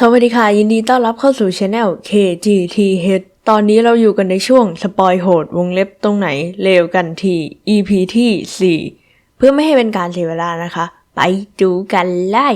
สวัสดีค่ะ ยินดีต้อนรับเข้าสู่ช anel KGTH ตอนนี้เราอยู่กันในช่วงสปอยโหดวงเล็บตรงไหนเลวกันที EP ที่ 4 เพื่อไม่ให้เป็นการเสียเวลานะคะ ไปดูกันเลย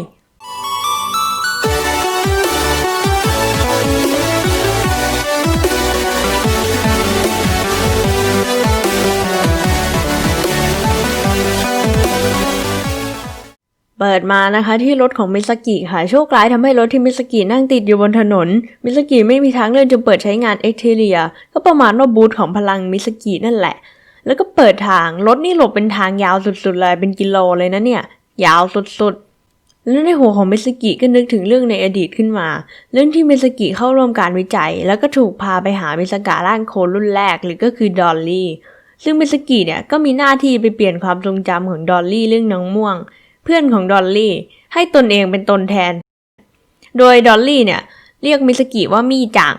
เปิดมานะคะที่รถของมิสกิค่ะโชคร้ายทำให้รถที่มิสกินั่งติดอยู่บนถนน มิสกิไม่มีทางเลือกจึงเปิดใช้งานเอ็กเทเรีย ก็ประมาณว่าบูธของพลังมิสกินั่นแหละ แล้วก็เปิดทางรถนี่หลบเป็นทางยาวสุดๆเลยเป็นกิโลเลยนะเนี่ย ยาวสุดๆ แล้วในหัวของมิสกิก็นึกถึงเรื่องในอดีตขึ้นมา เรื่องที่มิสกิเข้าร่วมการวิจัย แล้วก็ถูกพาไปหามิสกะร่างโคลนรุ่นแรกหรือก็คือดอลลี่ซึ่งมิสกิเนี่ยก็มีหน้าที่ไปเปลี่ยนความทรงจำของดอลลี่เรื่องน้องม่วง เพื่อนของดอลลี่ให้ตนเองเป็นตนแทน โดยดอลลี่เนี่ยเรียกมิสกิว่ามี่จัง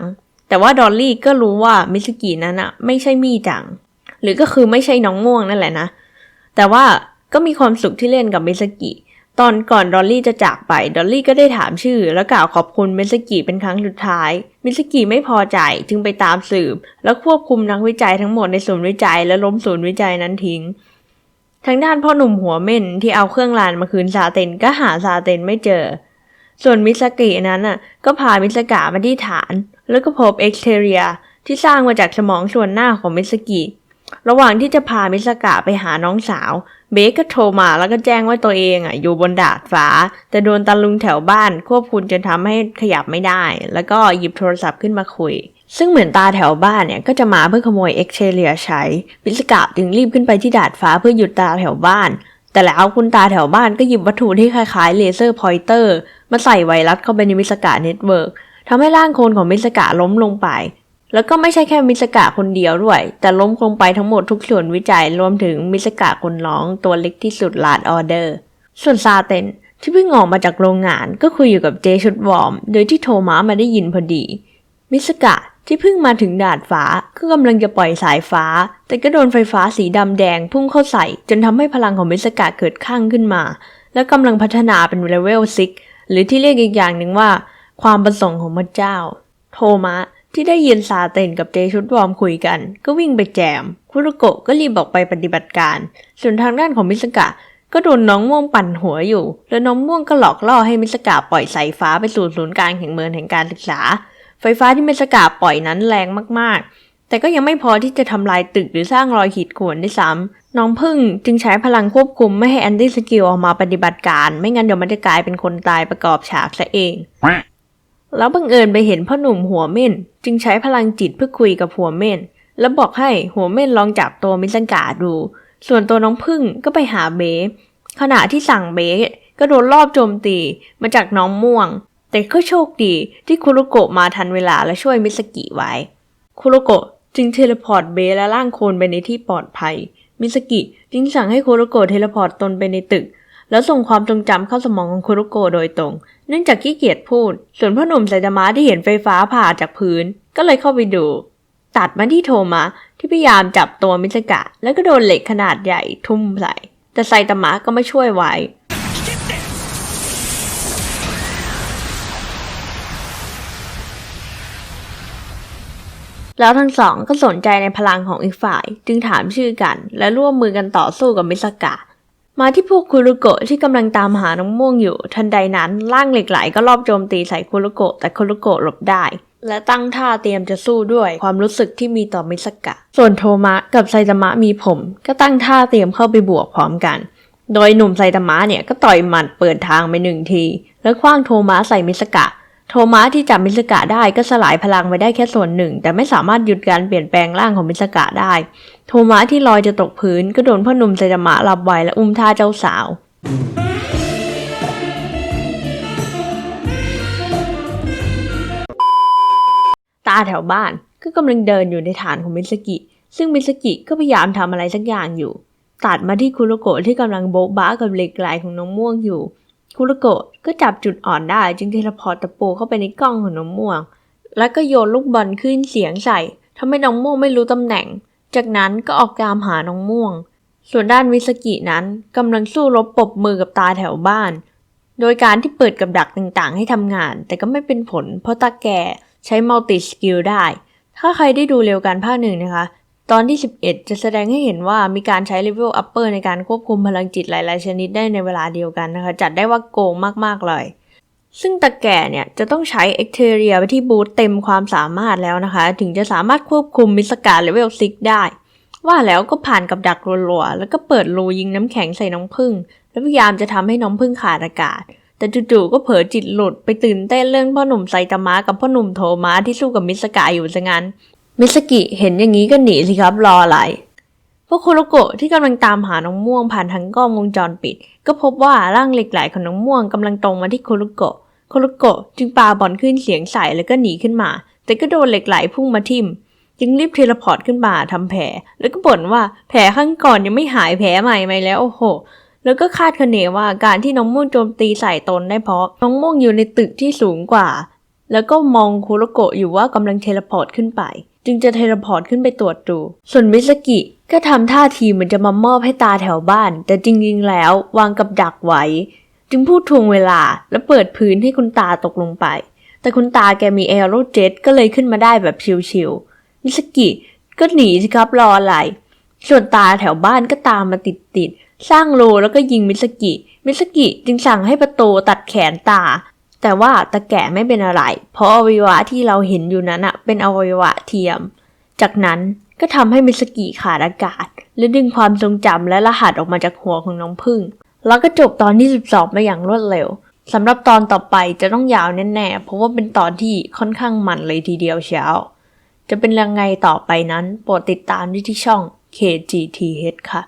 แต่ว่าดอลลี่ก็รู้ว่ามิสกินั้นอะไม่ใช่มี่จัง หรือก็คือไม่ใช่น้องม่วงนั่นแหละนะ แต่ว่าก็มีความสุขที่เล่นกับมิสกิ ตอนก่อนดอลลี่จะจากไป ดอลลี่ก็ได้ถามชื่อ แล้วกล่าวขอบคุณมิสกิเป็นครั้งสุดท้าย มิสกิไม่พอใจจึงไปตามสืบ แล้วควบคุมนักวิจัยทั้งหมดในศูนย์วิจัยและล้มศูนย์วิจัยนั้นทิ้ง ทางด้านพ่อหนุ่มหัวเม่นที่เอาเครื่องรานมาคืนซาเตนก็หาซาเตนไม่เจอ ส่วนมิสกินั้นน่ะก็พามิสกะมาที่ฐาน แล้วก็พบเอ็กเทเรียที่สร้างมาจากสมองส่วนหน้าของมิสกิระหว่างที่จะพามิสกะไปหาน้องสาว เบคก็โทรมาแล้วก็แจ้งว่าตัวเองอะอยู่บนดาดฟ้า แต่โดนตาลุงแถวบ้านควบคุมจนทำให้ขยับไม่ได้ แล้วก็หยิบโทรศัพท์ขึ้นมาคุย ซึ่งเหมือนตาแถวบ้านเนี่ยก็จะมาเพื่อขโมยเอ็กเทเรียใช้มิสกะจึงรีบขึ้นไปที่ดาดฟ้าเพื่อหยุดตาแถวบ้าน แต่แล้วคุณตาแถวบ้านก็หยิบวัตถุที่คล้ายๆเลเซอร์พอยเตอร์มาใส่ไวรัสเข้าไปในมิสกะเน็ตเวิร์กทำให้ร่างโคลนของมิสกะล้มลงไป แล้วก็ไม่ใช่แค่มิสกะคนเดียวด้วย แต่ล้มลงไปทั้งหมดทุกส่วนวิจัยรวมถึงมิสกะคนร้องตัวเล็กที่สุดลาดออเดอร์ ส่วนซาเตนที่เพิ่งออกมาจากโรงงานก็คุยอยู่กับเจชุดวอร์มโดยที่โทมัสมาได้ยินพอดี มิสกะ ที่เพิ่งมาถึงดาดฟ้าก็กำลังจะปล่อยสายฟ้า แต่ก็โดนไฟฟ้าสีดำแดงพุ่งเข้าใส่ จนทำให้พลังของมิสกะเกิดข้างขึ้นมา และกำลังพัฒนาเป็นเลเวลซิกหรือที่เรียกอีกอย่างหนึ่งว่า ความประสงค์ของพระเจ้า โทมัสที่ได้ยินซาเตนกับเจชุดวอร์มคุยกัน ก็วิ่งไปแจม คุรุโกะก็รีบออกไปปฏิบัติการ ส่วนทางด้านของมิสกะ ก็โดนน้องม่วงปั่นหัวอยู่ แล้วน้องม่วงก็หลอกล่อให้มิสกะปล่อยสายฟ้าไปสู่ศูนย์กลางแห่งเมืองแห่งการศึกษา ไฟฟ้าที่เมสกะปล่อยนั้นแรงมากๆ แต่ก็ยังไม่พอที่จะทำลายตึกหรือสร้างรอยขีดข่วนได้ซ้ำน้องพึ่งจึงใช้พลังควบคุมไม่ให้แอนดี้สกิลออกมาปฏิบัติการ ไม่งั้นเดี๋ยวมันจะกลายเป็นคนตายประกอบฉากซะเอง แล้วบังเอิญไปเห็นพ่อหนุ่มหัวเม่น จึงใช้พลังจิตเพื่อคุยกับหัวเม่น แล้วบอกให้หัวเม่นลองจับตัวมิสกะดู ส่วนตัวน้องพึ่งก็ไปหาเบขณะที่สั่งเบก็โดนรอบโจมตีมาจากน้องม่วง แต่ก็โชคดีที่คุโรโกะมาทันเวลาและช่วยมิสกิไว้ คุโรโกะจึงเทเลพอร์ตเบและร่างโคลนไปในที่ปลอดภัย มิสกิจึงสั่งให้คุโรโกะเทเลพอร์ตตนไปในตึก แล้วส่งความทรงจำเข้าสมองของคุโรโกะโดยตรง เนื่องจากขี้เกียจพูด ส่วนพ่อหนุ่มไซตามะที่เห็นไฟฟ้าผ่าจากพื้น ก็เลยเข้าไปดู ตัดมาที่โทมะที่พยายามจับตัวมิสกะ แล้วก็โดนเหล็กขนาดใหญ่ทุ่มใส่แต่ไซตามะก็ไม่ช่วยไว้ แล้วทั้งสองก็สนใจในพลังของอีกฝ่าย จึงถามชื่อกัน และร่วมมือกันต่อสู้กับมิสกะ มาที่พวกคุรุโกะที่กำลังตามหาน้องม่วงอยู่ ทันใดนั้นร่างเหล็กไหลก็รอบโจมตีใส่คุรุโกะแต่คุรุโกะหลบได้และตั้งท่าเตรียมจะสู้ด้วยความรู้สึกที่มีต่อมิสกะ ส่วนโทมะกับไซตามะมีผม ก็ตั้งท่าเตรียมเข้าไปบวกพร้อมกัน โดยหนุ่มไซตามะเนี่ยก็ต่อยหมัดเปิดทางไปหนึ่งที แล้วคว้างโทมะใส่มิสกะ โทมัสที่จับมิสกะได้ก็สลายพลังไปได้แค่ส่วนหนึ่ง แต่ไม่สามารถหยุดการเปลี่ยนแปลงร่างของมิสกะได้ โทมัสที่ลอยจะตกพื้นก็โดนพ่อหนุ่มไซตามะรับไว้และอุ้มท่าเจ้าสาวตาแถวบ้านก็กำลังเดินอยู่ในฐานของมิสกิ ซึ่งมิสกิก็พยายามทำอะไรสักอย่างอยู่ ตัดมาที่คุโรโกะที่กำลังโบ๊ะบ้ากับเหล็กไหลของน้องม่วงอยู่ คุรโกะก็จับจุดอ่อนได้จึงเทเลพอร์ตตะปูเข้าไปในกล้องของน้องม่วง แล้วก็โยนลูกบอลขึ้นเสียงใส่ทำให้น้องม่วงไม่รู้ตำแหน่ง จากนั้นก็ออกตามหาน้องม่วง ส่วนด้านวิสกินั้นกำลังสู้รบปบมือกับตาแถวบ้าน โดยการที่เปิดกับดักต่างๆ ให้ทำงาน แต่ก็ไม่เป็นผล เพราะตาแก่ใช้มัลติสกิลได้ ถ้าใครได้ดูเร็วกันภาคหนึ่งนะคะ ตอนที่ 11 จะแสดงให้เห็นว่ามีการใช้เลเวลอัปเปอร์ในการควบคุมพลังจิตหลาย ๆ ชนิดได้ในเวลาเดียวกันนะคะ จัดได้ว่าโกงมาก ๆ เลย ซึ่งตาแก่เนี่ย จะต้องใช้เอ็กเทเรียไปที่บูธเต็มความสามารถแล้วนะคะ ถึงจะสามารถควบคุมมิสการเลเวล6ได้ ว่าแล้วก็ผ่านกับดักรัวๆ แล้วก็เปิดรูยิงน้ำแข็งใส่น้องพึ่ง แล้วพยายามจะทำให้น้องพึ่งขาดอากาศ แต่จู่ๆก็เผลอจิตหลุดไปตื่นเต้นเรื่องพ่อหนุ่มไซตามะกับพ่อหนุ่มโทมะที่สู้กับมิสกาอยู่ซะงั้น มิสกิเห็นอย่างนี้ก็หนีสิครับรออะไร พวกโคโรโกะที่กำลังตามหาน้องม่วงผ่านทางกล้องวงจรปิด ก็พบว่าร่างเหล็กไหลของน้องม่วงกำลังตรงมาที่โคโรโกะ โคโรโกะจึงปาบอลขึ้นเสียงใส่แล้วก็หนีขึ้นมา แต่ก็โดนเหล็กไหลพุ่งมาทิ่ม จึงรีบเทเลพอร์ตขึ้นมาทำแผล แล้วก็บ่นว่าแผลข้างก่อนยังไม่หายแผลใหม่ไหมแล้วโอ้โหแล้วก็คาดคะเนว่าการที่น้องม่วงโจมตีใส่ตนได้เพราะน้องม่วงอยู่ในตึกที่สูงกว่า แล้วก็มองคโรโกะอยู่ว่ากำลังเทเลพอร์ตขึ้นไป จึงจะเทเลพอร์ตขึ้นไปตรวจดู ส่วนมิสกิก็ทำท่าทีเหมือนจะมามอบให้ตาแถวบ้าน แต่จริงๆแล้ววางกับดักไว้ จึงพูดทวงเวลาและเปิดพื้นให้คุณตาตกลงไป แต่คุณตาแกมีแอโรเจ็ตก็เลยขึ้นมาได้แบบชิวๆมิสกิก็หนีสิครับรออะไร ส่วนตาแถวบ้านก็ตามมาติดๆสร้างโลแล้วก็ยิงมิสกิ มิสกิจึงสั่งให้ประตูตัดแขนตา แต่ว่าตะแก่ไม่เป็นอะไร เพราะอวัยวะที่เราเห็นอยู่นั้นอะเป็นอวัยวะเทียม จากนั้นก็ทำให้มิสกิขาดอากาศ และดึงความทรงจำและรหัสออกมาจากหัวของน้องพึ่ง แล้วก็จบตอนที่ 12 มาอย่างรวดเร็วสำหรับตอนต่อไปจะต้องยาวแน่ๆ เพราะว่าเป็นตอนที่ค่อนข้างมันเลยทีเดียวเชียวจะเป็นยังไงต่อไปนั้น โปรดติดตามได้ที่ช่อง KGTH ค่ะ